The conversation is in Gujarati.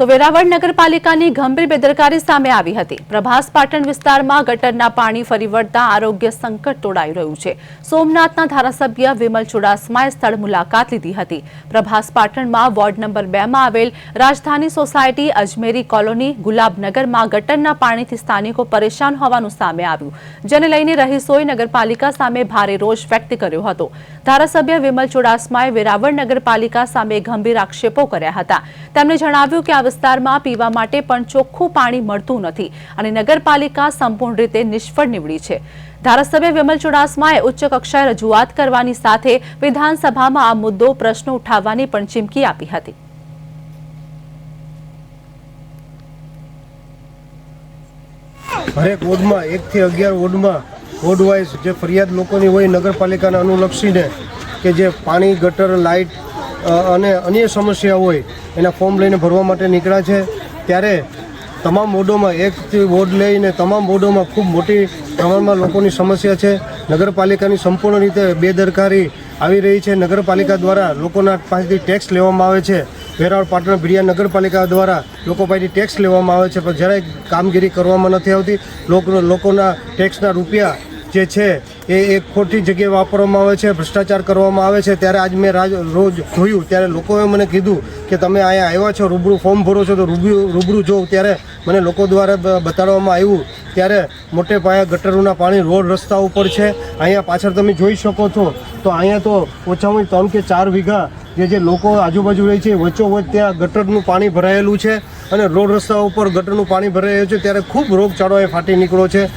તો વેરાવળ નગરપાલિકાની ગંભીર બેદરકારી સામે આવી હતી. પ્રભાસ પાટણ વિસ્તારમાં ગટરના પાણી ફરી વળતા આરોગ્ય સંકટ તોડાઈ રહ્યું છે. સોમનાથના ધારાસભ્ય વિમલ ચુડાસમાએ સ્થળ મુલાકાત લીધી હતી. પ્રભાસ પાટણમાં વોર્ડ નંબર બેમાં આવેલ રાજધાની સોસાયટી અજમેરી કોલોની ગુલાબનગરમાં ગટરના પાણીથી સ્થાનિકો પરેશાન હોવાનું સામે આવ્યું. જેને લઈને રહીશોએ નગરપાલિકા સામે ભારે રોષ વ્યક્ત કર્યો હતો. ધારાસભ્ય વિમલ ચુડાસમાએ વેરાવળ નગરપાલિકા સામે ગંભીર આક્ષેપો કર્યા હતા. તેમણે જણાવ્યું કે વિસ્તારમાં પીવા માટે પણ ચોખ્ખું પાણી મળતું નથી અને નગરપાલિકા સંપૂર્ણ રીતે નિષ્ફળ નીવડી છે. ધારાસભ્ય વિમલ ચુડાસમાએ ઉચ્ચ કક્ષાએ રજૂઆત કરવાની સાથે વિધાનસભામાં આ મુદ્દો પ્રશ્નો ઉઠાવવાની પણ ચીમકી આપી હતી. હરેક વોર્ડમાં એકથી અગિયાર વોર્ડમાં, વોર્ડ વાઇઝ જે ફરિયાદ લોકોની હોય નગરપાલિકાને અનુલક્ષીને કે જે પાણી, ગટર, લાઇટ અને અન્ય સમસ્યા હોય, એના ફોર્મ લઈને ભરવા માટે નીકળ્યા છે. ત્યારે તમામ વોર્ડોમાં એકથી વોર્ડ લઈને તમામ વોર્ડોમાં ખૂબ મોટી પ્રમાણમાં લોકોની સમસ્યા છે. નગરપાલિકાની સંપૂર્ણ રીતે બેદરકારી આવી રહી છે. નગરપાલિકા દ્વારા લોકોના પાસેથી ટેક્સ લેવામાં આવે છે. વેરાવળ, પાટણ, ભીડિયા નગરપાલિકા દ્વારા લોકો પાસેથી ટેક્સ લેવામાં આવે છે. પણ જરાય કામગીરી કરવામાં નથી આવતી. લોકો, લોકોના ટેક્સના રૂપિયા જે છે, એ એક ખોટી જગ્યાએ વાપરવામાં આવે છે, ભ્રષ્ટાચાર કરવામાં આવે છે. ત્યારે આજ મેં રાજ, રોજ જોયું. ત્યારે લોકોએ મને કીધું કે તમે અહીંયા આવ્યા છો, રૂબરૂ ફોર્મ ભરો છો, તો રૂબરૂ રૂબરૂ જોઉં ત્યારે મને લોકો દ્વારા બતાડવામાં આવ્યું. ત્યારે મોટે પાયે ગટરોના પાણી રોડ રસ્તા ઉપર છે. અહીંયા પાછળ તમે જોઈ શકો છો. તો અહીંયા તો ઓછામાં ત્રણ કે ચાર વીઘા જે જે લોકો આજુબાજુ રહે છે વચ્ચોવચ્ચ ત્યાં ગટરનું પાણી ભરાયેલું છે. અને રોડ રસ્તા ઉપર ગટરનું પાણી ભરાયેલું છે. ત્યારે ખૂબ રોગચાળો એ ફાટી નીકળ્યો છે.